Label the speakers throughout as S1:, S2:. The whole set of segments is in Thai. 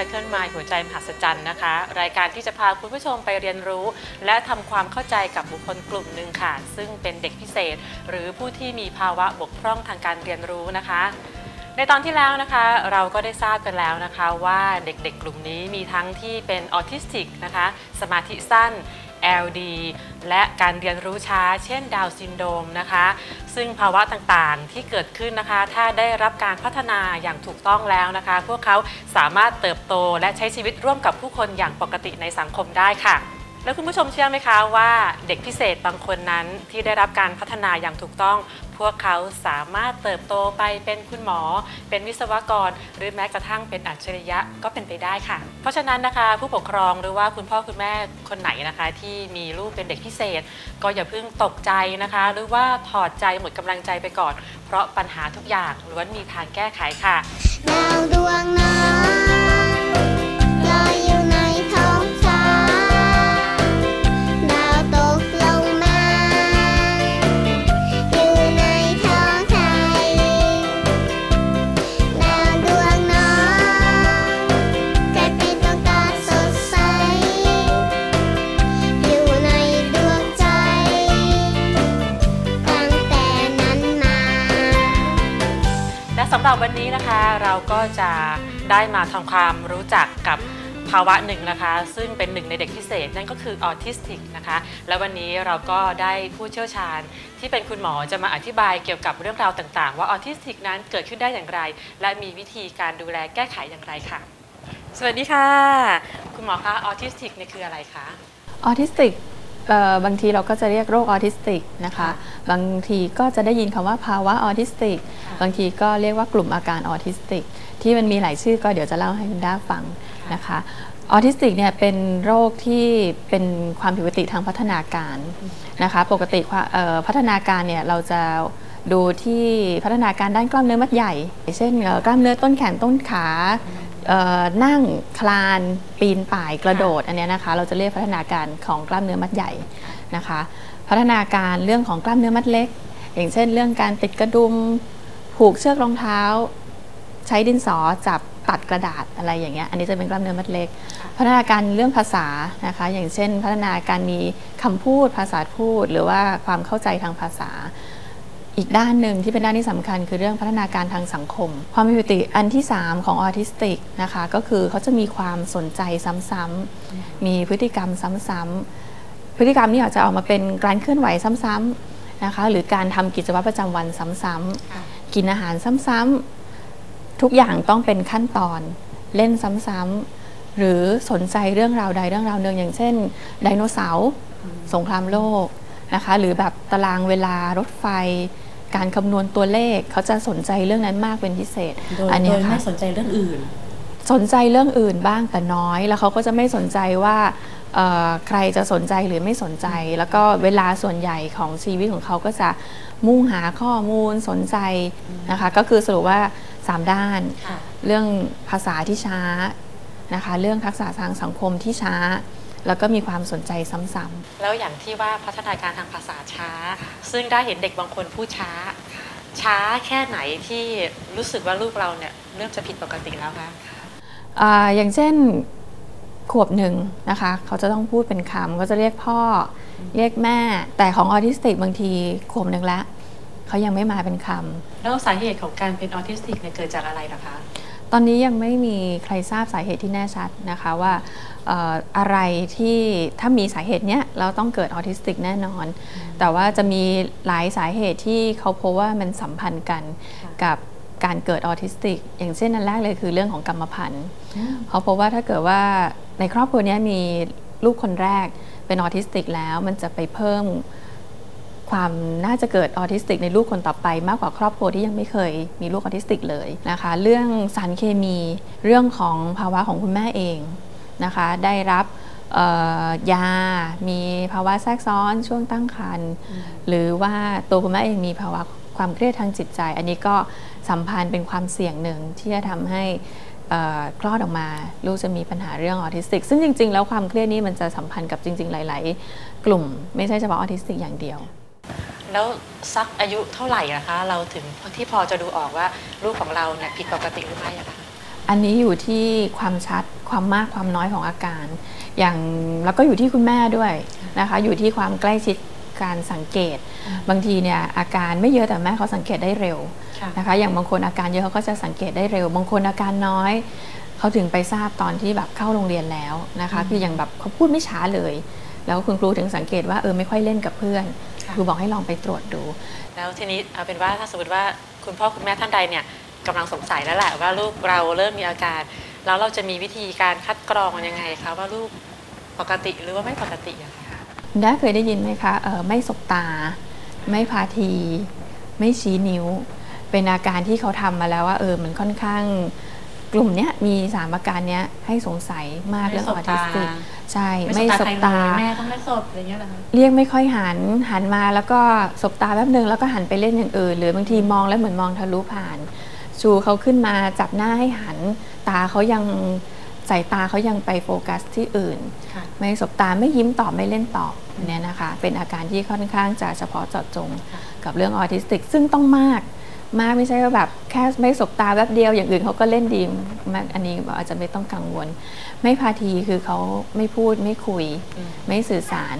S1: รายการมิราเคิลมายหัวใจมหัศจรรย์นะคะ รายการที่จะพาคุณผู้ชมไปเรียนรู้ และทำความเข้าใจกับบุคคลกลุ่มหนึ่งค่ะ ซึ่งเป็นเด็กพิเศษ หรือผู้ที่มีภาวะบกพร่องทางการเรียนรู้นะคะในตอนที่แล้วนะคะเราก็ได้ทราบกันแล้วนะคะว่าเด็กๆกลุ่มนี้มีทั้งที่เป็นออทิสติกนะคะสมาธิสั้น LD และการเรียนรู้ช้า เช่นดาวซินโดมนะคะ ซึ่งภาวะต่างๆที่เกิดขึ้นนะคะ ถ้าได้รับการพัฒนาอย่างถูกต้องแล้วนะคะ พวกเขาสามารถเติบโตและใช้ชีวิตร่วมกับผู้คนอย่างปกติในสังคมได้ค่ะแล้วคุณผู้ชมเชื่อไหมคะว่าเด็กพิเศษบางคนนั้นที่ได้รับการพัฒนาอย่างถูกต้อง พวกเขาสามารถเติบโตไปเป็นคุณหมอ เป็นวิศวกร หรือแม้กระทั่งเป็นอัจฉริยะก็เป็นไปได้ค่ะ เพราะฉะนั้นนะคะ ผู้ปกครองหรือว่าคุณพ่อคุณแม่คนไหนนะคะ ที่มีลูกเป็นเด็กพิเศษ ก็อย่าเพิ่งตกใจนะคะ หรือว่าถอดใจหมดกำลังใจไปก่อน เพราะปัญหาทุกอย่างล้วนมีทางแก้ไขค่ะ
S2: ดาวดวงนั้นำ
S1: หรับวันนี้นะคะเราก็จะได้มาทำความรู้จักกับภาวะหนึ่งนะคะ ซึ่งเป็นหนึ่งในเด็กพิเศษนั่นก็คือออทิสติกนะคะ และวันนี้เราก็ได้ผู้เชี่ยวชาญ ที่เป็นคุณหมอจะมาอธิบายเกี่ยวกับเรื่องราวต่างๆ ว่าออทิสติกนั้นเกิดขึ้นได้อย่างไร และมีวิธีการดูแลแก้ไขอย่างไรค่ะ สวัสดีค่ะ คุณหมอคะออทิสติกเนี่ยคืออะไรคะ
S3: ออทิสติก บางทีเราก็จะเรียกโรคออทิสติกนะคะ
S1: ค่ะ
S3: บางทีก็จะได้ยินคำว่าภาวะออทิสติก
S1: ค่ะ
S3: บางทีก็เรียกว่ากลุ่มอาการออทิสติก ที่มันมีหลายชื่อก็เดี๋ยวจะเล่าให้คุณด้าฟังนะคะออทิสติกเนี่ยเป็นโรคที่เป็นความผิดปกติทางพัฒนาการนะคะ ปกติความเอ่อพัฒนาการเนี่ยเราจะดูที่พัฒนาการด้านกล้ามเนื้อมัดใหญ่ เช่นเอ่อกล้ามเนื้อต้นแขนต้นขาเอ่อ นั่งคลานปีนป่ายกระโดดอันเนี้ยนะคะ เราจะเรียกพัฒนาการของกล้ามเนื้อมัดใหญ่นะคะ พัฒนาการเรื่องของกล้ามเนื้อมัดเล็ก อย่างเช่น เรื่องการติดกระดุมผูกเชือกรองเท้า ใช้ดินสอจับตัดกระดาษอะไรอย่างเงี้ยอันนี้จะเป็นกล้ามเนื้อมัดเล็ก พัฒนาการเรื่องภาษานะคะ อย่างเช่น พัฒนาการมีคำพูดภาษาพูด หรือว่าความเข้าใจทางภาษา อีกด้านหนึ่งที่เป็นด้านที่สำคัญ คือเรื่องพัฒนาการทางสังคม ความผิดปกติอันที่ 3 ของออทิสติกนะคะก็คือเขาจะมีความสนใจซ้ำๆมีพฤติกรรมซ้ำๆพฤติกรรมนี้อาจจะออกมาเป็นการเคลื่อนไหวซ้ำๆนะคะหรือการทำกิจวัตรประจำวันซ้ำๆกินอาหารซ้ำๆทุกอย่างต้องเป็นขั้นตอนเล่นซ้ำๆหรือสนใจเรื่องราวใดเรื่องราวหนึ่งอย่างเช่นไดโนเสาร์สงครามโลก นะคะหรือแบบตารางเวลารถไฟ การคำนวณตัวเลขเขาจะสนใจเรื่องนั้นมากเป็นพิเศษ
S4: โดย
S3: อัน
S4: โด
S3: เนี้ย
S4: ย
S3: ค่ะ
S4: ไม่สนใจเรื่องอื่น
S3: สนใจเรื่องอื่นบ้างแต่น้อย แล้วเขาก็จะไม่สนใจว่าเอ่อใครจะสนใจหรือไม่สนใจ แล้วก็เวลาส่วนใหญ่ของชีวิตของเขาก็จะมุ่งหาข้อมูลสนใจนะคะก็คือสรุปว่า 3 ด้าน
S1: ค่ะ
S3: เรื่องภาษาที่ช้านะคะเรื่องทักษะทางสังคมที่ช้า แล้วก็มีความสนใจซ้ำ
S1: แล้วอย่างที่ว่าพัฒนาการทางภาษาช้า ซึ่งได้เห็นเด็กบางคนพูดช้า ช้าแค่ไหนที่รู้สึกว่าลูกเราเนี่ยเริ่มจะผิดปกติแล้วคะ
S3: ๆอาอย่างเช่นขวบหนึ่งนะคะ เขาจะต้องพูดเป็นคำก็จะเรียกพ่อเรียกแม่ แต่ของออทิสติกบางทีขวบหนึ่งแล้วเขายังไม่มาเป็นคำ
S1: แล้วสาเหตุของการเป็นออทิสติกเนี่ยเกิดจากอะไรล่ะคะ
S3: ตอนนี้ยังไม่มีใครทราบสาเหตุที่แน่ชัดนะคะว่าเอ่ออะไรที่ถ้ามีสาเหตุเนี้ยเราต้องเกิดออทิสติกแน่นอน แต่ว่าจะมีหลายสาเหตุที่เขาพบว่ามันสัมพันธ์กัน
S1: ค่ะ
S3: กับการเกิดออทิสติก อย่างเช่นอันแรกเลยคือเรื่องของกรรมพันธุ์เพราะพบว่าถ้าเกิดว่าในครอบครัวเนี้ยมีลูกคนแรกเป็นออทิสติกแล้วมันจะไปเพิ่ม ความน่าจะเกิดออทิสติกในลูกคนต่อไป มากกว่าครอบครัวที่ยังไม่เคยมีลูกออทิสติกเลยนะคะ เรื่องสารเคมีเรื่องของภาวะของคุณแม่เองนะคะ ได้รับยา มีภาวะแทรกซ้อนช่วงตั้งครรภ์หรือว่าตัวคุณแม่เองมีภาวะความเครียดทางจิตใจ อันนี้ก็สัมพันธ์เป็นความเสี่ยงหนึ่งที่จะทำให้คลอดออกมา ลูกจะมีปัญหาเรื่องออทิสติก ซึ่งจริง ๆ แล้วความเครียดนี้มันจะสัมพันธ์กับจริง ๆ หลาย ๆ กลุ่ม ไม่ใช่เฉพาะออทิสติกอย่างเดียว
S1: แล้วสักอายุเท่าไหร่นะคะ เราถึงที่พอจะดูออกว่าลูกของเราเนี่ยผิดปกติหรือไม่อะคะ
S3: ออันนี้อยู่ที่ความชัดความมากความน้อยของอาการ อย่างแล้วก็อยู่ที่คุณแม่ด้วยนะคะ อยู่ที่ความใกล้ชิดการสังเกต บางทีเนี่ยอาการไม่เยอะแต่แม่เขาสังเกตได้เร็ว
S1: ค่ะ
S3: นะคะ อย่างบางคนอาการเยอะเขาก็จะสังเกตได้เร็ว บางคนอาการน้อยเขาถึงไปทราบตอนที่แบบเข้าโรงเรียนแล้วนะคะ คืออย่างแบบเขาพูดไม่ช้าเลย แล้วคุณครูถึงสังเกตว่าเออไม่ค่อยเล่นกับเพื่อน
S1: ค่ะ
S3: ครูบอกให้ลองไปตรวจดู
S1: แล้วทีนี้เอาเป็นว่าถ้าสมมติว่าคุณพ่อคุณแม่ท่านใดเนี่ยกำลังสงสัยแล้วแหละว่าลูกเราเริ่มมีอาการ แล้วเราจะมีวิธีการคัดกรองยังไงคะว่าลูกปกติหรือว่าไม่ปกติอะคะ
S3: คุณด้าเคยได้ยินไหมคะเออไม่สบตา ไม่พาที ไม่ชี้นิ้ว เป็นอาการที่เขาทำมาแล้วว่าเออมันค่อนข้าง กลุ่มเนี้ยมีสามอาการเนี้ยให้สงสัยมากเรื่องออทิสติกใช่ไม่สบตา
S1: แม่ต้องไม่สบอะไรเงี้ยเหรอคะ
S3: เรียกไม่ค่อยหันหันมาแล้วก็สบตาแป๊บนึงแล้วก็หันไปเล่นอย่างอื่นหรือบางทีมองแล้วเหมือนมองทะลุผ่าน ชูเขาขึ้นมาจับหน้าให้หัน ตาเขายังสายตาเขายังไปโฟกัสที่อื่น
S1: ค่ะ
S3: ไม่สบตาไม่ยิ้มตอบไม่เล่นตอบเนี่ยนะคะ เป็นอาการที่ค่อนข้างจะเฉพาะเจาะจง
S1: ค่ะ
S3: กับเรื่องออทิสติก ซึ่งต้องมาก มากไม่ใช่ว่าแบบแค่ไม่สบตาแป๊บเดียวอย่างอื่นเขาก็เล่นดีมากอันนี้อาจจะไม่ต้องกังวล ไม่พาทีคือเขาไม่พูดไม่คุย
S1: อืม
S3: ไม่สื่อสาร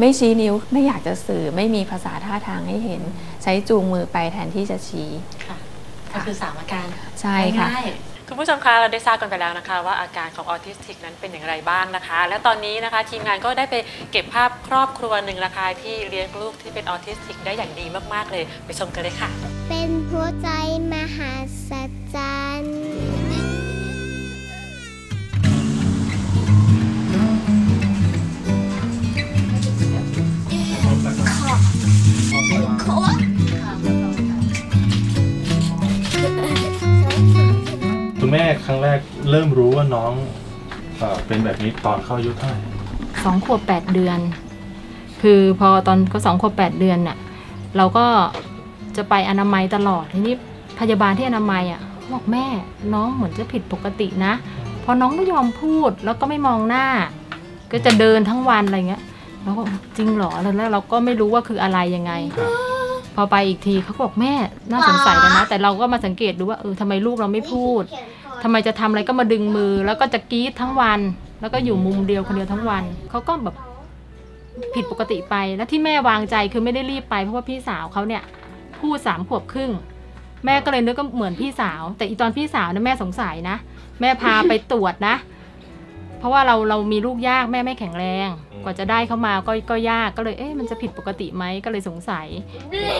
S3: ไม่ชี้นิ้วไม่อยากจะสื่อไม่มีภาษาท่าทางให้เห็น ใช้จูงมือไปแทนที่จะชี้
S1: ค่ะก็คือสามอาการ
S3: ใช่ค่ะ
S1: ง่ายๆคุณผู้ชมคะเราได้ทราบกันไปแล้วนะคะ ว่าอาการของออทิสติกนั้นเป็นอย่างไรบ้างนะคะ และตอนนี้นะคะทีมงานก็ได้ไปเก็บภาพครอบครัวหนึ่งนะคะที่เลี้ยงลูกที่เป็นออทิสติกได้อย่างดีมากๆเลย ไปชมกันเลยค่ะ
S2: เป็น หัวใจมหัศจรรย์
S4: คุณแม่ครั้งแรกเริ่มรู้ว่าน้องเอ่อเป็นแบบนี้ตอนเข้าอายุเท่าไหร่
S5: สองขวบแปดเดือน คือพอตอนเขาสองขวบแปดเดือนน่ะ เราก็ จะไปอนามัยตลอดทีนี้พยาบาลที่อนามัยอะบอกแม่น้องเหมือนจะผิดปกตินะ พอน้องไม่ยอมพูดแล้วก็ไม่มองหน้า ก็จะเดินทั้งวันอะไรเงี้ยแล้วก็จริงเหรอแล้วเราก็ไม่รู้ว่าคืออะไรยังไง
S4: ครับ
S5: พอไปอีกทีเขาก็บอกแม่น่าสงสัยแล้วนะ แต่เราก็มาสังเกตดูว่าเออทำไมลูกเราไม่พูดทำไมจะทำอะไรก็มาดึงมือ แล้วก็จะกรีดทั้งวัน แล้วก็อยู่มุมเดียวคนเดียวทั้งวันเขาก็แบบผิดปกติไป แล้วที่แม่วางใจคือไม่ได้รีบไปเพราะว่าพี่สาวเขาเนี่ย พูดสามขวบครึ่ง แม่ก็เลยนึกก็เหมือนพี่สาว แต่อีตอนพี่สาวนะแม่สงสัยนะ แม่พาไปตรวจนะ เพราะว่าเราเรามีลูกยากแม่ไม่แข็งแรง กว่าจะได้เข้ามาก็ก็ยากก็เลยเอ๊ะมันจะผิดปกติไหมก็เลยสงสัย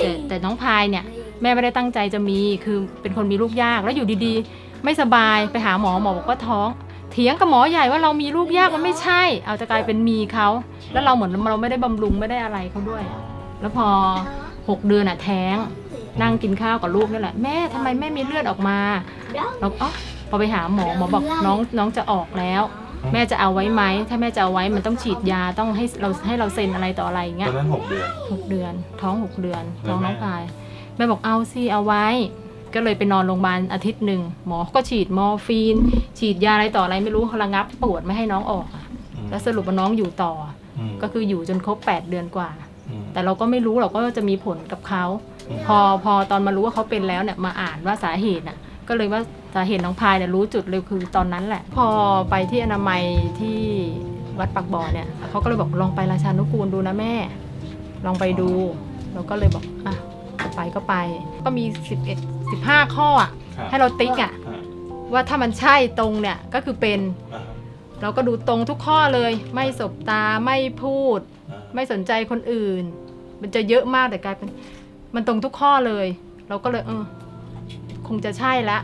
S5: แต่แต่น้องพายเนี่ย แม่ไม่ได้ตั้งใจจะมีคือเป็นคนมีลูกยากแล้วอยู่ดีๆ ไม่สบายไปหาหมอหมอบอกว่าท้องเถียงกับหมอใหญ่ว่าเรามีลูกยากมันไม่ใช่ เอาจะกลายเป็นมีเขา แล้วเราเหมือนเราไม่ได้บำรุงไม่ได้อะไรเขาด้วย แล้วพอ หกเดือนอะแท้ง นั่งกินข้าวกับลูกนี่แหละแม่ทำไมแม่มีเลือดออกมาเราอ๋อพอไปหาหมอหมอบอกน้องน้องจะออกแล้ว แม่จะเอาไว้ไหมถ้าแม่จะเอาไว้มันต้องฉีดยาต้องให้เราให้เราเซ็นอะไรต่ออะไรอย่าง
S4: ต
S5: เงี้
S4: อยนนั้นหกเดือน
S5: หกเดือน ท้องหกเดือน
S4: แล้ว
S5: ท้องน้อง
S4: แม่
S5: พายแม่บอกเอาสิเอาไว้ ก็เลยไปนอนโรงพยาบาลอาทิตย์หนึ่งหมอก็ฉีดมอร์ฟีน ฉีดยาอะไรต่ออะไรไม่รู้เขาระงับปวดไม่ให้น้องออกอะ
S4: อืม
S5: แล้วสรุปว่าน้องอยู่ต่อ
S4: อืม
S5: ก็คืออยู่จนครบ 8 เดือนกว่า
S4: อืม
S5: แต่เราก็ไม่รู้เราก็จะมีผลกับเขา
S4: อืม
S5: พอพอตอนมารู้ว่าเขาเป็นแล้วเนี่ยมาอ่านว่าสาเหตุน่ะก็เลยว่าสาเหตุน้องพายเนี่ยรู้จุดเลยคือตอนนั้นแหละ พอไปที่อนามัยที่วัดปักบ่อเนี่ยเขาก็เลยบอกลองไปราชานุกูลดูนะแม่ ลองไปดูเราก็เลยบอกอะไปก็ไป ก็มี 11 15 ข้ออะ
S4: ครับ
S5: ให้เราติ๊กอะ
S4: อ่า
S5: ว่าถ้ามันใช่ตรงเนี่ยก็คือเป็น
S4: อ่า
S5: เราก็ดูตรงทุกข้อเลย ไม่สบตาไม่พูด
S4: อ่า
S5: ไม่สนใจคนอื่น มันจะเยอะมากแต่กลายเป็น มันตรงทุกข้อเลย เราก็เลยเออ คงจะใช่ละ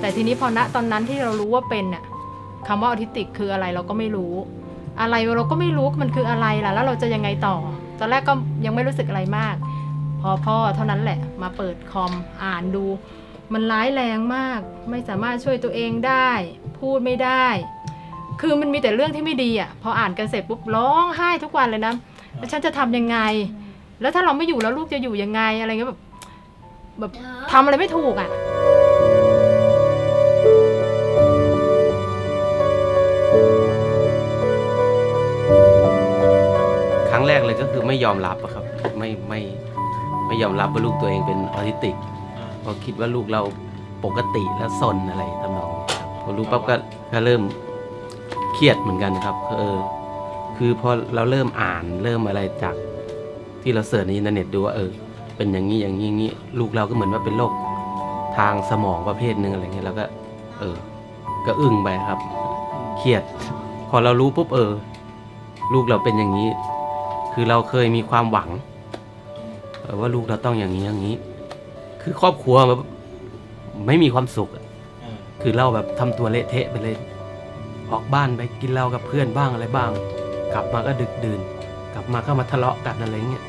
S5: แต่ทีนี้พอณตอนนั้นที่เรารู้ว่าเป็นน่ะคำว่าออทิสติกคืออะไรเราก็ไม่รู้ อะไรเราก็ไม่รู้มันคืออะไรล่ะ แล้วเราจะยังไงต่อ ตอนแรกก็ยังไม่รู้สึกอะไรมาก อพ่อเท่านั้นแหละ มาเปิดคอมอ่านดู มันร้ายแรงมาก ไม่สามารถช่วยตัวเองได้ พูดไม่ได้ คือมันมีแต่เรื่องที่ไม่ดีอะพออ่านกันเสร็จปุ๊บร้องไห้ทุกวันเลยนะแล้วฉันจะทำยังไง แล้วถ้าเราไม่อยู่แล้วลูกจะอยู่ยังไงอะไรเงี้ยแบบแบบทำอะไรไม่ถูกอะ
S2: เง
S6: แรกเลยก็คือไม่ยอมรับอะครับ ไม่ไม่ ไม่ยอมรับว่าลูกตัวเองเป็นออทิสติกเพราะคิดว่าลูกเราปกติและซนอะไรทำนองนี้ครับพอรู้ปั๊บก็ก็เริ่มเครียดเหมือนกันครับเออคือพอเราเริ่มอ่านเริ่มอะไรจากที่เราเสิร์ชในอินเทอร์เน็ตดูว่าเออ เป็นอย่างนี้อย่างนี้อย่างนี้ลูกเราก็เหมือนว่าเป็นโรคทางสมองประเภทหนึ่งอะไรเงี้ยแล้วก็ เออ ก็อึ้งไปครับ เครียด พอเรารู้ปุ๊บเออ ลูกเราเป็นอย่างนี้ คือเราเคยมีความหวัง ว่าลูกเราต้องอย่างนี้อย่างนี้ คือครอบครัวแบบไม่มีความสุขอะคือเราแบบทำตัวเละเทะไปเลย ออกบ้านไปกินเหล้ากับเพื่อนบ้างอะไรบ้าง กลับมาก็ดึกดื่น กลับมาก็มาทะเลาะกันอะไรเงี้ย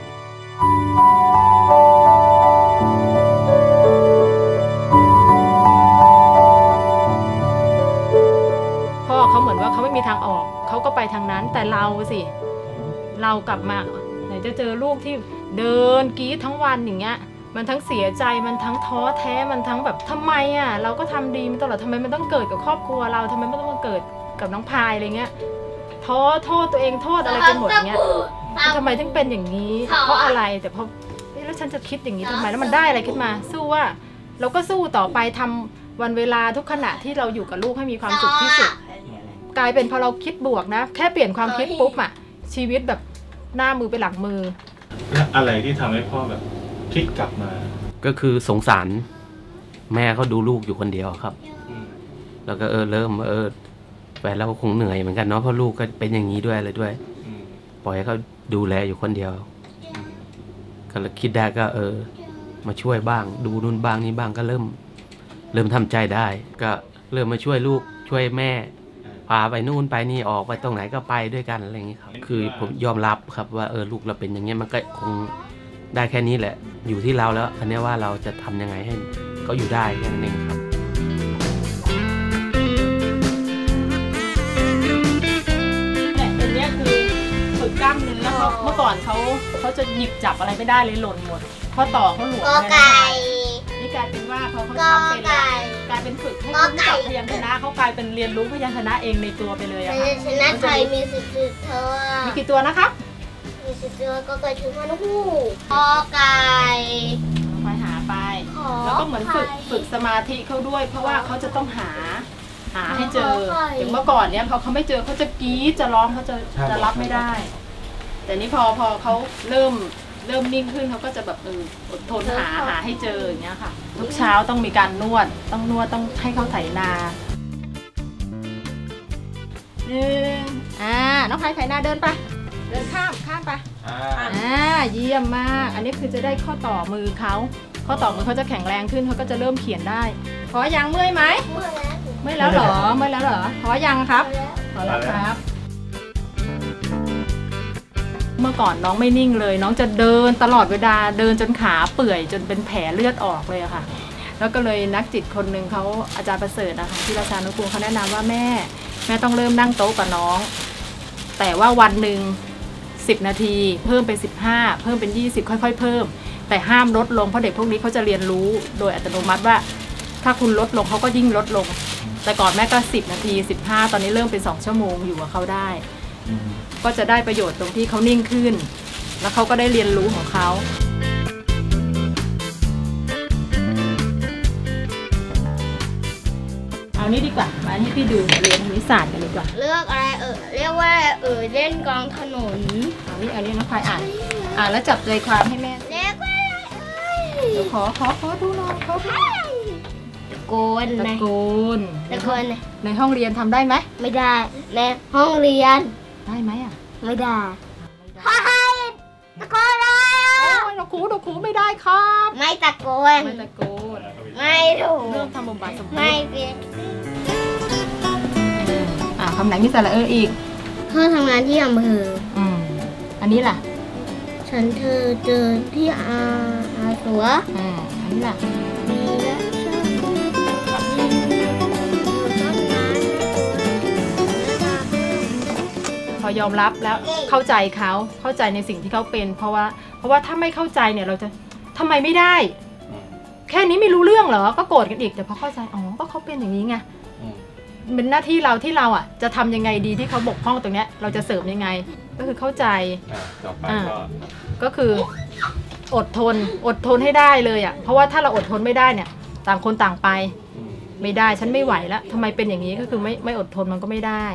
S5: พ่อเขาเหมือนว่าเขาไม่มีทางออก เขาก็ไปทางนั้นแต่เราสิ เรากลับมาไหนจะเจอลูกที่ เดินกรีดทั้งวันอย่างเงี้ยมันทั้งเสียใจมันทั้งท้อแท้มันทั้งแบบทำไมอะเราก็ทำดีมาตลอดทำไมมันต้องเกิดกับครอบครัวเราทำไมไม่ต้องมาเกิดกับน้องพายอะไรเงี้ยท้อโทษตัวเองโทษอะไรกันหมดเงี้ยทำไมถึงเป็นอย่างนี้ เพราะอะไรแต่พอเอ๊ะแล้วฉันจะคิดอย่างนี้ทำไมแล้วมันได้อะไรขึ้นมา สู้ว่า เราก็สู้ต่อไปทำวันเวลาทุกขณะที่เราอยู่กับลูกให้มีความสุขที่สุด กลายเป็นพอเราคิดบวกนะ แค่เปลี่ยนความคิดปุ๊บอะชีวิตแบบหน้ามือไปหลังมือ
S4: แล้วอะไรที่ทำให้พ่อแบบพลิกกลับมา
S6: ก็คือสงสาร แม่เขาดูลูกอยู่คนเดียวครับ
S4: อืม
S6: แล้วก็เออเริ่มเออแฟนเราก็คงเหนื่อยเหมือนกันเนาะเพราะลูกก็เป็นอย่างนี้ด้วยอะไรด้วย
S4: อืม
S6: ปล่อยให้เขาดูแลอยู่คนเดียว
S4: อืม
S6: ก็เลยคิดได้ก็เออ มาช่วยบ้าง ดูนู่นบ้างนี่บ้างก็เริ่ม เริ่มทำใจได้ ก็เริ่มมาช่วยลูกช่วยแม่ พาไปนู่นไปนี่ออกไปตรงไหนก็ไปด้วยกันอะไรอย่างนี้ครับ คือผมยอมรับครับว่าเออลูกเราเป็นอย่างเงี้ยมันก็คงได้แค่นี้แหละ อยู่ที่เราแล้วอันเนี้ยว่าเราจะทำยังไงให้เขาอยู่ได้แค่นั้นเองครับ
S5: เนี่ยตัวเนี้ยคือฝึกกล้ามเนื้อเขาเมื่อก่อนเขาเขาจะหยิบจับอะไรไม่ได้เลยหล่นหมดข้อต่อเขาหลวม
S2: กอ
S5: เลยนะ
S2: ไก่
S5: นี่กลายเป็นว่าพอเขา
S2: กอ
S5: ทำเป็นแล้ว
S2: ไก่
S5: กลายเป็นฝึกให้
S2: กอ
S5: รู้
S2: ไก่
S5: จักพยัญชนะเขากลายเป็นเรียนรู้พยัญชนะเองในตัวไปเลย
S2: พ
S5: อะ
S2: ยั
S5: ค่ะ
S2: ญชนะไทยมีสิบสิบเธอ
S5: มีกี่ตัวนะครับ
S2: มีสิบตัวก็ไก่ถึงฮานุฮูกอไก่
S5: คอยหาไป
S2: ขอ
S5: แล้วก็เหมือนฝึก
S2: ไข่
S5: ฝึกสมาธิเขาด้วย เพราะว่าเขาจะต้องหาหาให้เจอ
S2: ขอไข่
S5: อย่างเมื่อก่อนเนี้ยพอเขาไม่เจอเขาจะกรี๊ดจะร้องเขาจะ
S4: ห้าม
S5: จะรับไม่ได้ แต่นี่พอพอเขาเริ่ม เริ่มนิ่งขึ้นเขาก็จะแบบเอออดทนหาหาให้เจออย่างเงี้ยค่ะ ทุกเช้าต้องมีการนวด ต้องนวดต้องให้เขาไถนาหนึ่งอ่าน้องพายไถนาเดินไปเดินข้ามข้ามไป
S4: อ่า
S5: อ่าเยี่ยมมาก อันนี้คือจะได้ข้อต่อมือเขาข้อต่อมือเขาจะแข็งแรงขึ้นเขาก็จะเริ่มเขียนได้ขอยังเมื่อยไหม
S2: เมื่อแล้ว
S5: เมื่อยแล้วเหรอเมื่อยแล้วเหรอขอยังครับขอแล้วครับ เมื่อก่อนน้องไม่นิ่งเลย น้องจะเดินตลอดเวลาเดินจนขาเปื่อยจนเป็นแผลเลือดออกเลยค่ะ แล้วก็เลยนักจิตคนหนึ่งเขาอาจารย์ประเสริฐนะคะที่ราชานุกูลเขาแนะนำว่าแม่ แม่ต้องเริ่มนั่งโต๊ะกับน้อง แต่ว่าวันหนึ่ง10 นาที เพิ่มเป็น 15 เพิ่มเป็น 20 ค่อยๆ เพิ่ม แต่ห้ามลดลงเพราะเด็กพวกนี้เขาจะเรียนรู้โดยอัตโนมัติว่า ถ้าคุณลดลงเขาก็ยิ่งลดลง แต่ก่อนแม่ก็ 10 นาที 15 ตอนนี้เริ่มเป็น 2 ชั่วโมงอยู่กับเขาได้ ก็จะได้ประโยชน์ตรงที่เขานิ่งขึ้น แล้วเขาก็ได้เรียนรู้ของเขาเอานี้ดีกว่า มาให้พี่ดูเรียนคณิตศาสตร์กันดีกว่า
S2: เลือกอะไรเออเรียกว่าเออเล่นกลางถนน
S5: เอานี้เอานี้น้องพายอ่าน อ่านแล้วจับใจความให้แม่
S2: เรียกว่าอะไรเอ้ย
S5: เดี๋ยวขอขอขอดูหน่อยขอดู
S2: ตะโกน
S5: ตะ
S2: นะ
S5: โกน
S2: ตะโกนนะ
S5: ในห้องเรียนทำได้ไหม
S2: ไม่ได้ในห้องเรียน
S5: ได้ไหมอะ
S2: ไม่ได้ฮ่าฮ่าตะโกนอะไร
S5: โอ้
S2: อะ
S5: ยเราครูเราครูไม่ได้ครับ
S2: ไม่ตะโกน
S5: ไม่ตะโกน
S2: ไม่ถูก
S5: เริ่มทำบทบาทสมมติ
S2: ไม่เป็น
S5: อ่าคำไหนมีสระเอออีก
S2: พ่อทำงานที่อำเภอ
S5: อืมอันนี้ล่ะ
S2: ฉันเธอเจอที่อาอาสัว
S5: อืมอันนี้ล่ะ
S2: มีและ
S5: พอยอมรับแล้วเข้าใจเขาเข้าใจในสิ่งที่เขาเป็น เพราะว่า เพราะว่าถ้าไม่เข้าใจเนี่ยเราจะทำไมไม่ได้
S4: อืม
S5: แค่นี้ไม่รู้เรื่องเหรอ ก็โกรธกันอีกแต่พอเข้าใจอ๋อก็เขาเป็นอย่างนี้ไง
S4: อืม
S5: เป็นหน้าที่เราที่เราอะ จะทำยังไงดีที่เขาบกพร่องตรงเนี้ยเราจะเสริมยังไง ก็คือเข้าใจ
S4: อ่าต่อไป
S5: อ่า
S4: ก็
S5: ก็คืออดทนอดทนให้ได้เลยอะ่ะเพราะว่าถ้าเราอดทนไม่ได้เนี่ย ต่างคนต่างไป
S4: อืม
S5: ไม่ได้ฉันไม่ไหวแล้วทำไมเป็นอย่างนี้ก็คือไม่ไม่อดทนมันก็ไม่ได้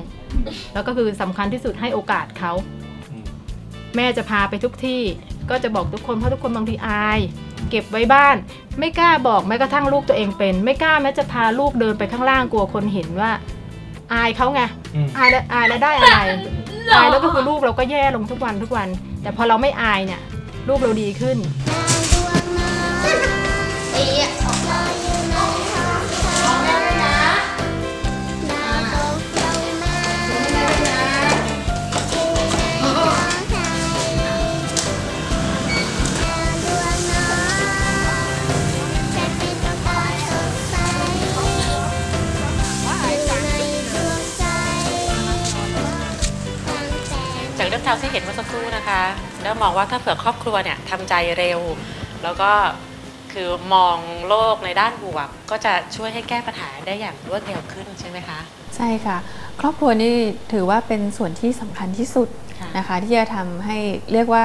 S5: แล้วก็คือสำคัญที่สุดให้โอกาสเขา
S4: อืม
S5: แม่จะพาไปทุกที่ก็จะบอกทุกคนเพราะทุกคนบางทีอาย เก็บไว้บ้าน ไม่กล้าบอกแม้กระทั่งลูกตัวเองเป็น ไม่กล้าแม้จะพาลูกเดินไปข้างล่างกลัวคนเห็นว่า อายเขาไง
S4: อืม
S5: อายแล้วอายแล้วได้อะไรอายแล้วก็คือลูกเราก็แย่ลงทุกวันทุกวัน แต่พอเราไม่อายเนี่ย ลูกเราดีขึ้น
S2: แล้
S1: วมองว่าถ้าเผื่อครอบครัวเนี่ยทำใจเร็ว แล้วก็คือมองโลกในด้านบวก ก็จะช่วยให้แก้ปัญหาได้อย่างรวดเร็วขึ้นใช่ไหมคะ
S3: ใช่ค่ะ ครอบครัวนี่ถือว่าเป็นส่วนที่สำคัญที่สุด
S1: ค่ะ
S3: นะคะ ที่จะทำให้เรียกว่า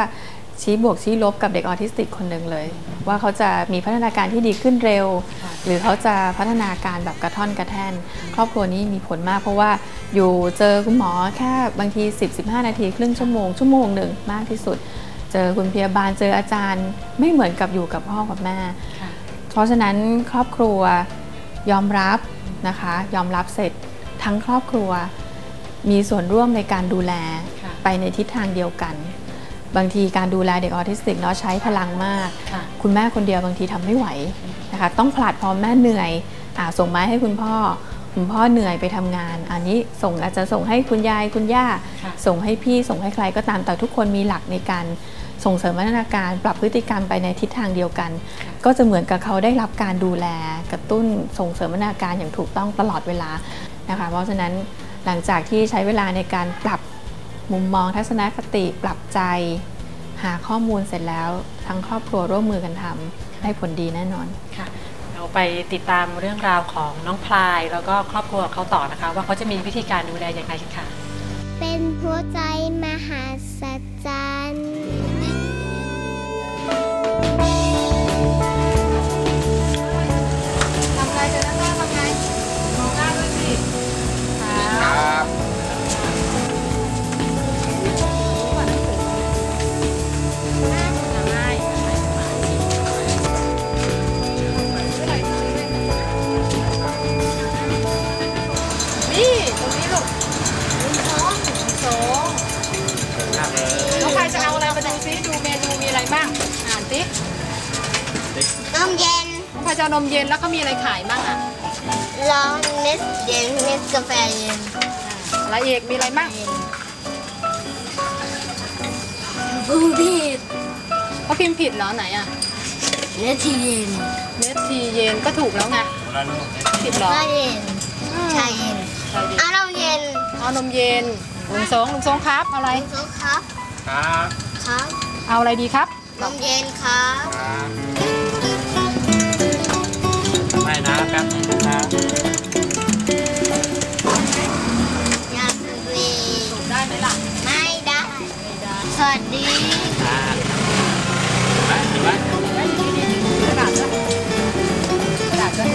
S3: ชี้บวกชี้ลบกับเด็กออทิสติกคนหนึ่งเลย ว่าเขาจะมีพัฒนาการที่ดีขึ้นเร็ว
S1: ค่ะ
S3: หรือเขาจะพัฒนาการแบบกระท่อนกระแท่น ครอบครัวนี้มีผลมากเพราะว่าอยู่เจอคุณหมอแค่บางที 10-15 นาทีครึ่งชั่วโมงชั่วโมงหนึ่งมากที่สุด เจอคุณพยาบาลเจออาจารย์ ไม่เหมือนกับอยู่กับพ่อกับแม่
S1: ค่ะ
S3: เพราะฉะนั้นครอบครัวยอมรับนะคะ ยอมรับเสร็จทั้งครอบครัวมีส่วนร่วมในการดูแล
S1: ค่ะ
S3: ไปในทิศทางเดียวกัน บางทีการดูแลเด็กออทิสติกเนาะใช้พลังมาก
S1: ค่ะ
S3: คุณแม่คนเดียวบางทีทำไม่ไหวนะคะต้องผลัดพอแม่เหนื่อยอาส่งไม้ให้คุณพ่อ คุณพ่อเหนื่อยไปทำงาน อันนี้ส่งอาจจะส่งให้คุณยายคุณย่า
S1: ค่ะ
S3: ส่งให้พี่ส่งให้ใครก็ตามแต่ทุกคนมีหลักในการส่งเสริมพัฒนาการปรับพฤติกรรมไปในทิศทางเดียวกัน ก็จะเหมือนกับเขาได้รับการดูแลกระตุ้นส่งเสริมพัฒนาการอย่างถูกต้องตลอดเวลานะคะเพราะฉะนั้นหลังจากที่ใช้เวลาในการปรับ มุมมองทัศนคติปรับใจ หาข้อมูลเสร็จแล้ว ทั้งครอบครัวร่วมมือกันทำได้ผลดีแน่นอน
S1: ค่ะเราไปติดตามเรื่องราวของน้องพลาย แล้วก็ครอบครัวเขาต่อนะคะ ว่าเขาจะมีวิธีการดูแลอย่างไรกันค่ะ
S2: เป็นหัวใจมหัศจรรย์
S5: ซิดูเมนูมีอะไรบ้าง อ่านสิ
S2: น้ำเย็น
S5: น้องใครจะเอานมเย็นแล้วก็มีอะไรขายบ้างอะ
S2: ร้อนเนสเย็นเนสกาแฟเย็น
S5: อะไรอีกมีอะไรบ้าง
S2: บูบีด
S5: เขาพิมพ์ผิดเหรอไหนอะ
S2: เนสทีเย็น
S5: เนสทีเย็นก็ถูกแล้วไงผิดเหรอ
S2: ก็เย็นชาเย็น
S5: ใช่ดิ
S2: เอาน้ำเย็น
S5: เอานมเย็นลุงสองลุงสองครับเอาอะไร
S2: ซุปครับ
S4: ครับ
S2: ครับ
S5: เอาอะไรดีครับ
S2: นมเย็นครับ
S6: ไม่นะแป๊บนึงนะครับ
S2: อยากรี
S5: ถูกได้ไหมล่ะ
S2: ไม่ได้สวัสดี
S6: ไปถือไว้
S5: กระดาษด้วยกระดาษด้วย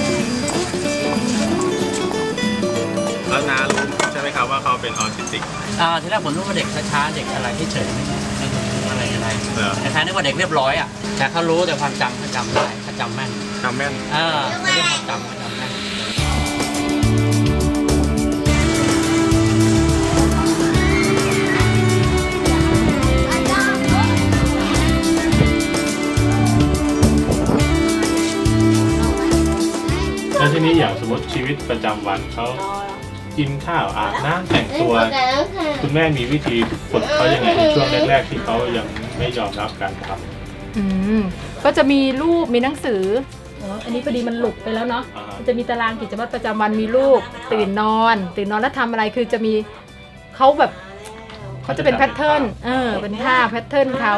S4: แล้วนารู้ใช่ไหมครับว่าเขาเป็นออทิสติก
S7: อ่าทีแรกผมนึกว่าเด็กช้าๆเด็กอะไรที่เฉยๆไม่ไม่ไม่ อะไรอะไร
S4: เหรอ
S7: คล้ายๆนึกว่าเด็กเรียบร้อยอะ แต่เขารู้แต่ความจำเขาจำได้เขาจำแม่น
S4: จำแม่น
S7: เออเรื่องความจำเขาจำแม่น
S4: แล้วทีนี้อย่างสมมติชีวิตประจำวันเขา กินข้าวอาบน้ำแต่งตัว คุณแม่มีวิธีฝึกเขายังไงในช่วงแรกๆ ที่เขายังไม่ยอมรับการทำ
S5: อืมก็จะมีรูปมีหนังสืออ๋ออันนี้พอดีมันหลุดไปแล้วเนาะ
S4: อ่าฮะ
S5: มันจะมีตารางกิจวัตรประจำวันมีรูปตื่นนอน ตื่นนอนแล้วทำอะไรคือจะมีเขาแบบเขาจะเป็นแพทเทิร์นเออเป็นท่าแพทเทิร์นเขา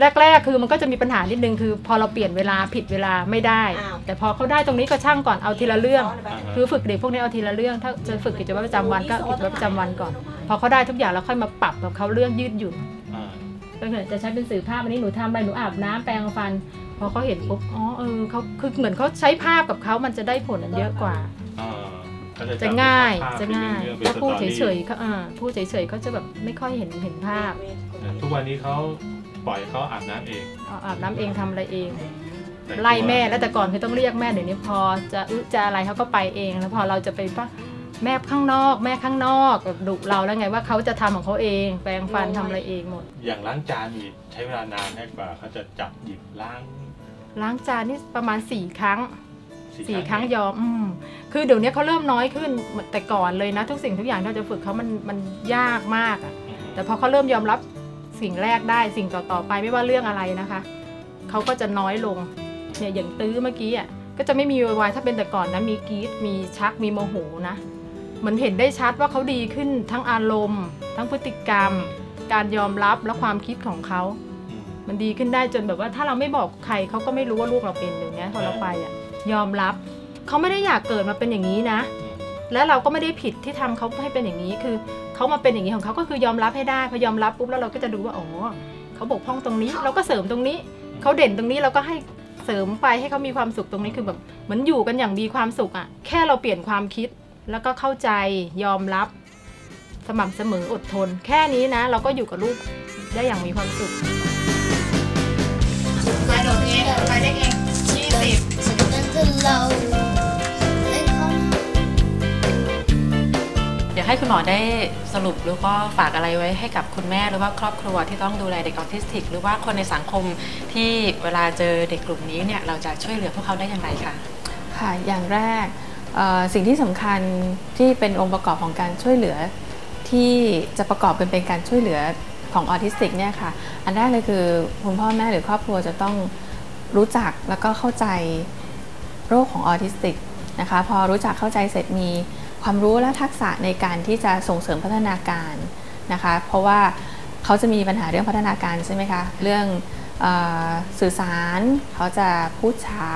S5: แรกๆ คือมันก็จะมีปัญหานิดนึงคือ พอเราเปลี่ยนเวลาผิดเวลาไม่ได้ แต่พอเขาได้ตรงนี้ก็ช่างก่อนเอาทีละเรื่อง
S4: อ่าฮะ
S5: คือฝึกเด็กพวกนี้เอาทีละเรื่อง ถ้าจะฝึกกิจวัตรประจำวันก็กิจวัตรประจำวันก่อน พอเขาได้ทุกอย่างแล้วค่อยมาปรับกับเขาเรื่องยืดหยุ่น
S4: อ่า
S5: ก็คือจะใช้เป็นสื่อภาพวันนี้หนูทำอะไรหนูอาบน้ำแปรงฟัน พอเขาเห็นปุ๊บอ๋อเออเขาคือเหมือนเขาใช้ภาพกับเขามันจะได้ผลเยอะกว่า
S4: อ่าก็
S5: จะ
S4: จำ
S5: ง่าย
S4: ภพ
S5: จะ
S4: เป็น
S5: ง่าย
S4: เรื่องๆเป็น
S5: ถ้าพูด
S4: สตอรี่
S5: เฉยๆเขาอ่าพูดเฉยๆเขาจะแบบไม่ค่อยเห็นเห็นภาพ
S4: ทุกวันนี้เขา ปล่อยเขาอาบน้ำเอง
S5: เอาอาบน้ำเองทำอะไรเอง
S4: แต่งตัว
S5: ไล่แม่แล้วแต่ก่อนคือต้องเรียกแม่เดี๋ยวนี้พอจะอึจะอะไรเขาก็ไปเอง แล้วพอเราจะไปปะแม่ข้างนอก แม่ข้างนอกแบบดุเราแล้วไงว่าเขาจะทำของเขาเอง แปรงฟันทำอะไรเองหมด
S4: อย่างล้างจานนี่ใช้เวลานานแค่กว่าเขาจะจับหยิบล้าง
S5: ล้างจานนี่ประมาณสี่ครั้ง สี่ครั้ง
S4: เอง
S5: ยอมอืมคือเดี๋ยวนี้เขาเริ่มน้อยขึ้นเหมือนแต่ก่อนเลยนะ ทุกสิ่งทุกอย่างที่เราจะฝึกเขามันมันยากมากอะ
S4: อืม
S5: แต่พอเขาเริ่มยอมรับ สิ่งแรกได้สิ่งต่อๆไปไม่ว่าเรื่องอะไรนะคะเขาก็จะน้อยลงเนี่ยอย่างตื้อเมื่อกี้อะก็จะไม่มีวายถ้าเป็นแต่ก่อนนะมีกรีดมีชักมีโมโหนะเหมือนเห็นได้ชัดว่าเขาดีขึ้นทั้งอารมณ์ ทั้งพฤติกรรม การยอมรับและความคิดของเขา
S4: มั
S5: นดีขึ้นได้จนแบบว่าถ้าเราไม่บอกใครเขาก็ไม่รู้ว่าลูกเราเป็นอย่างเงี้ยพอเราไปอะยอมรับเขาไม่ได้อยากเกิดมาเป็นอย่างนี้นะ และเราก็ไม่ได้ผิดที่ทำเขาให้เป็นอย่างนี้คือ เขามาเป็นอย่างนี้ของเขาก็คือยอมรับให้ได้พอยอมรับปุ๊บแล้วเราก็จะดูว่าอ๋อเขาบกพร่องตรงนี้ เราก็เสริมตรงนี้เขาเด่นตรงนี้เราก็ให้เสริมไปให้เขามีความสุขตรงนี้คือแบบเหมือนอยู่กันอย่างมีความสุขอะแค่เราเปลี่ยนความคิดแล้วก็เข้าใจยอมรับ สม่ำเสมออดทน แค่นี้นะ เราก็อยู่กับลูกได้อย่างมีความสุข
S2: กระโดดเองไปได้เองยี่สิบฉันนั้นจะเล่า เดี๋
S1: ยวให้คุณหมอได้สรุปหรือก็ฝากอะไรไว้ให้กับคุณแม่หรือว่าครอบครัวที่ต้องดูแลเด็กออทิสติก หรือว่าคนในสังคมที่เวลาเจอเด็กกลุ่มนี้เนี่ยเราจะช่วยเหลือพวกเขาได้อย่างไรคะ
S3: ค่ะ อย่างแรกสิ่งที่สำคัญที่เป็นองค์ประกอบของการช่วยเหลือ ที่จะประกอบกันเป็นการช่วยเหลือของออทิสติกเนี่ยค่ะ อันแรกเลยคือคุณพ่อแม่หรือครอบครัวจะต้องรู้จักแล้วก็เข้าใจโรคของออทิสติกนะคะ พอรู้จักเข้าใจเสร็จมี ความรู้และทักษะในการที่จะส่งเสริมพัฒนาการนะคะ เพราะว่าเขาจะมีปัญหาเรื่องพัฒนาการใช่ไหมคะ เรื่องเออสื่อสารเขาจะพูดช้า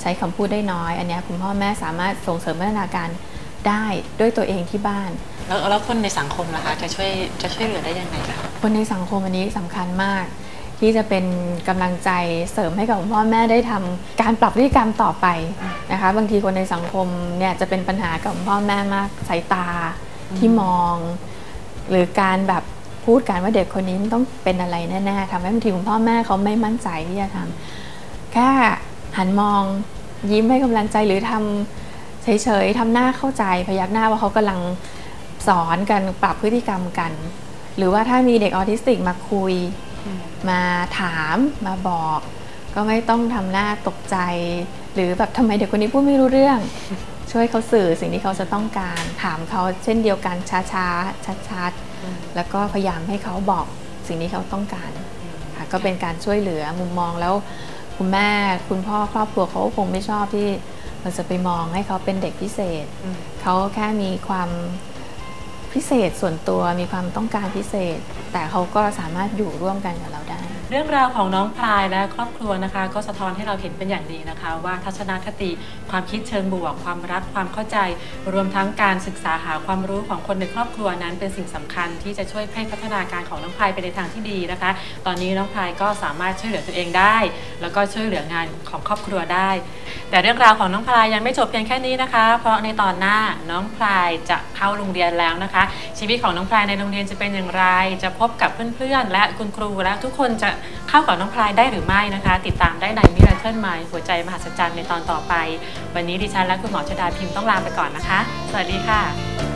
S3: ใช้คำพูดได้น้อย อันเนี้ยคุณพ่อแม่สามารถส่งเสริมพัฒนาการได้ด้วยตัวเองที่บ้าน
S1: แล้วแล้วคนในสังคมล่ะคะจะช่วยจะช่วยเหลือได้ยังไงคะ
S3: คนในสังคมอันนี้สำคัญมาก ที่จะเป็นกำลังใจเสริมให้กับพ่อแม่ได้ทำการปรับพฤติกรรมต่อไปนะคะ บางทีคนในสังคมเนี่ยจะเป็นปัญหากับพ่อแม่มากสายตาที่มอง หรือการแบบพูดกันว่าเด็กคนนี้ต้องเป็นอะไรแน่ๆทำให้บางทีคุณพ่อแม่เขาไม่มั่นใจที่จะทำแค่หันมองยิ้มให้กำลังใจหรือทำเฉยๆทำหน้าเข้าใจพยักหน้าว่าเขากำลังสอนกันปรับพฤติกรรมกัน หรือว่าถ้ามีเด็กออทิสติกมาคุย มาถามมาบอก ก็ไม่ต้องทำหน้าตกใจ หรือแบบทำไมเด็กคนนี้พูดไม่รู้เรื่อง ช่วยเขาสื่อสิ่งที่เขาจะต้องการ ถามเขาเช่นเดียวกันช้าๆชัดๆแล้วก็พยายามให้เขาบอกสิ่งที่เขาต้องการค่ะก็เป็นการช่วยเหลือมุมมองแล้วคุณแม่คุณพ่อครอบครัวเขาก็คงไม่ชอบที่เราจะไปมองให้เขาเป็นเด็กพิเศษ
S1: อืม
S3: เขาแค่มีความ พิเศษส่วนตัวมีความต้องการพิเศษ แต่เขาก็สามารถอยู่ร่วมกันกับเราได้
S1: เรื่องราวของน้องพลายและครอบครัวนะคะ ก็สะท้อนให้เราเห็นเป็นอย่างดีนะคะ ว่าทัศนคติความคิดเชิงบวก ความรักความเข้าใจ รวมทั้งการศึกษาหาความรู้ของคนในครอบครัวนั้น เป็นสิ่งสำคัญที่จะช่วยให้พัฒนาการของน้องพลายไปในทางที่ดีนะคะ ตอนนี้น้องพลายก็สามารถช่วยเหลือตัวเองได้ แล้วก็ช่วยเหลืองานของครอบครัวได้ แต่เรื่องราวของน้องพลายยังไม่จบเพียงแค่นี้นะคะ เพราะในตอนหน้าน้องพลายจะเข้าโรงเรียนแล้วนะคะ ชีวิตของน้องพลายในโรงเรียนจะเป็นอย่างไร จะพบกับเพื่อนๆและคุณครูและทุกคนจะเข้ากับน้องพลายได้หรือไม่นะคะ ติดตามได้ในมิราเคิลไมหัวใจมหัศจรรย์ในตอนต่อไป วันนี้ดิฉันและคุณหมอชดาพิมพ์ต้องลาไปก่อนนะคะ สวัสดีค่ะ